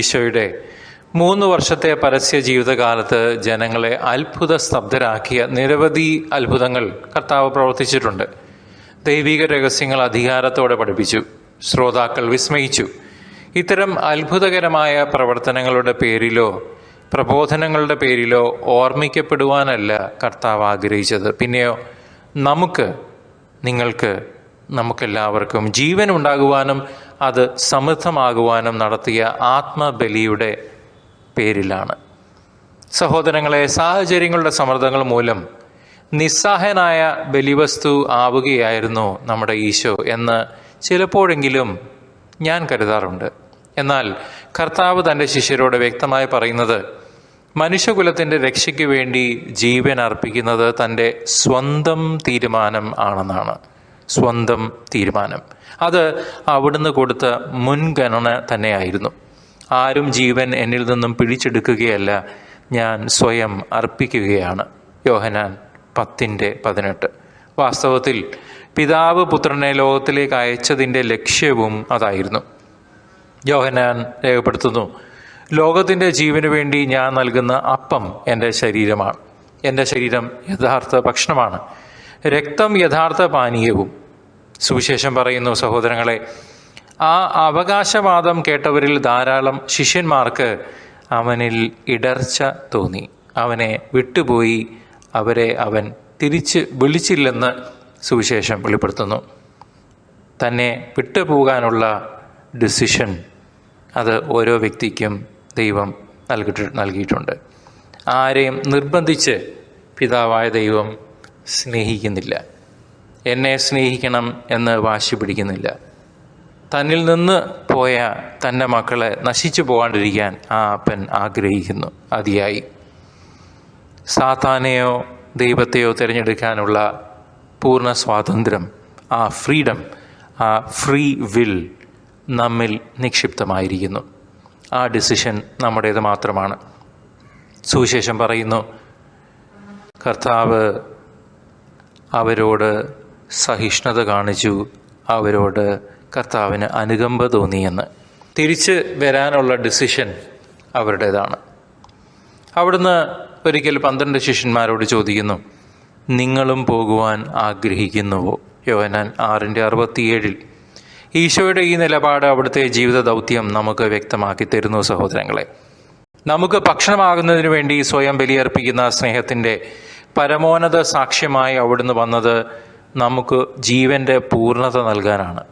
ഈശോയുടെ മൂന്ന് വർഷത്തെ പരസ്യ ജീവിതകാലത്ത് ജനങ്ങളെ അത്ഭുത സ്തബ്ധരാക്കിയ നിരവധി അത്ഭുതങ്ങൾ കർത്താവ് പ്രവർത്തിച്ചിട്ടുണ്ട്. ദൈവിക രഹസ്യങ്ങൾ അധികാരത്തോടെ പഠിപ്പിച്ചു. ശ്രോതാക്കൾ വിസ്മയിച്ചു. ഇത്തരം അത്ഭുതകരമായ പ്രവർത്തനങ്ങളുടെ പേരിലോ പ്രബോധനങ്ങളുടെ പേരിലോ ഓർമ്മിക്കപ്പെടുവാനല്ല കർത്താവ് ആഗ്രഹിച്ചത്. പിന്നെയോ നമുക്ക് നിങ്ങൾക്ക് നമുക്കെല്ലാവർക്കും ജീവൻ ഉണ്ടാകുവാനും അത് സമൃദ്ധമാകുവാനും നടത്തിയ ആത്മബലിയുടെ പേരിലാണ്. സഹോദരങ്ങളെ സാഹചര്യങ്ങളുടെ സമ്മർദ്ദങ്ങൾ മൂലം നിസ്സഹായനായ ബലിവസ്തു ആവുകയായിരുന്നു നമ്മുടെ ഈശോ എന്ന് ചിലപ്പോഴെങ്കിലും ഞാൻ കരുതാറുണ്ട്. എന്നാൽ കർത്താവ് തന്റെ ശിഷ്യരോട് വ്യക്തമായി പറയുന്നത് മനുഷ്യകുലത്തിന്റെ രക്ഷയ്ക്ക് വേണ്ടി ജീവൻ അർപ്പിക്കുന്നത് തന്റെ സ്വന്തം തീരുമാനം ആണെന്നാണ്. സ്വന്തം തീരുമാനം. അത് അവിടുന്ന് കൊടുത്ത മുൻഗണന തന്നെയായിരുന്നു. ആരും ജീവൻ എന്നിൽ നിന്നും പിടിച്ചെടുക്കുകയല്ല ഞാൻ സ്വയം അർപ്പിക്കുകയാണ്. യോഹനാൻ പത്തിന്റെ പതിനെട്ട്. വാസ്തവത്തിൽ പിതാവ് പുത്രനെ ലോകത്തിലേക്ക് അയച്ചതിന്റെ ലക്ഷ്യവും അതായിരുന്നു. യോഹനാൻ രേഖപ്പെടുത്തുന്നു ലോകത്തിന്റെ ജീവന് വേണ്ടി ഞാൻ നൽകുന്ന അപ്പം എന്റെ ശരീരമാണ്. എന്റെ ശരീരം യഥാർത്ഥ ഭക്ഷണമാണ്. രക്തം യഥാർത്ഥ പാനീയവും. സുവിശേഷം പറയുന്നു സഹോദരങ്ങളെ ആ അവകാശവാദം കേട്ടവരിൽ ധാരാളം ശിഷ്യന്മാർക്ക് അവനിൽ ഇടർച്ച തോന്നി. അവനെ വിട്ടുപോയി അവരെ അവൻ തിരിച്ച് വിളിച്ചില്ലെന്ന് സുവിശേഷം വെളിപ്പെടുത്തുന്നു. തന്നെ വിട്ടുപോകാനുള്ള ഡിസിഷൻ അത് ഓരോ വ്യക്തിക്കും ദൈവം നൽകിട്ട് നൽകിയിട്ടുണ്ട്. ആരെയും നിർബന്ധിച്ച് പിതാവായ ദൈവം സ്നേഹിക്കുന്നില്ല. എന്നെ സ്നേഹിക്കണം എന്ന് വാശി പിടിക്കുന്നില്ല. തന്നിൽ നിന്ന് പോയ തന്റെ മക്കളെ നശിച്ചു പോകാണ്ടിരിക്കാൻ ആ അപ്പൻ ആഗ്രഹിക്കുന്നു. അതിയായി. സാത്താനെയോ ദൈവത്തെയോ തിരഞ്ഞെടുക്കാനുള്ള പൂർണ സ്വാതന്ത്ര്യം ആ ഫ്രീഡം ആ ഫ്രീ വിൽ നമ്മിൽ നിക്ഷിപ്തമായിരിക്കുന്നു. ആ ഡിസിഷൻ നമ്മുടേത് മാത്രമാണ്. സുവിശേഷം പറയുന്നു കർത്താവ് അവരോട് സഹിഷ്ണുത കാണിച്ചു. അവരോട് കർത്താവിന് അനുകമ്പ തോന്നിയെന്ന്. തിരിച്ച് വരാനുള്ള ഡിസിഷൻ അവരുടേതാണ്. അവിടുന്ന് ഒരിക്കൽ പന്ത്രണ്ട് ശിഷ്യന്മാരോട് ചോദിക്കുന്നു നിങ്ങളും പോകുവാൻ ആഗ്രഹിക്കുന്നുവോ? യോനാൻ ആറിന്റെ അറുപത്തിയേഴിൽ. ഈശോയുടെ ഈ നിലപാട് അവിടുത്തെ ജീവിത ദൗത്യം നമുക്ക് വ്യക്തമാക്കി തരുന്നു സഹോദരങ്ങളെ. നമുക്ക് ഭക്ഷണമാകുന്നതിന് വേണ്ടി സ്വയം ബലിയർപ്പിക്കുന്ന സ്നേഹത്തിന്റെ പരമോന്നത സാക്ഷ്യമായി അവിടുന്ന് വന്നത് നമുക്ക് ജീവന്റെ പൂർണത നൽകാനാണ്.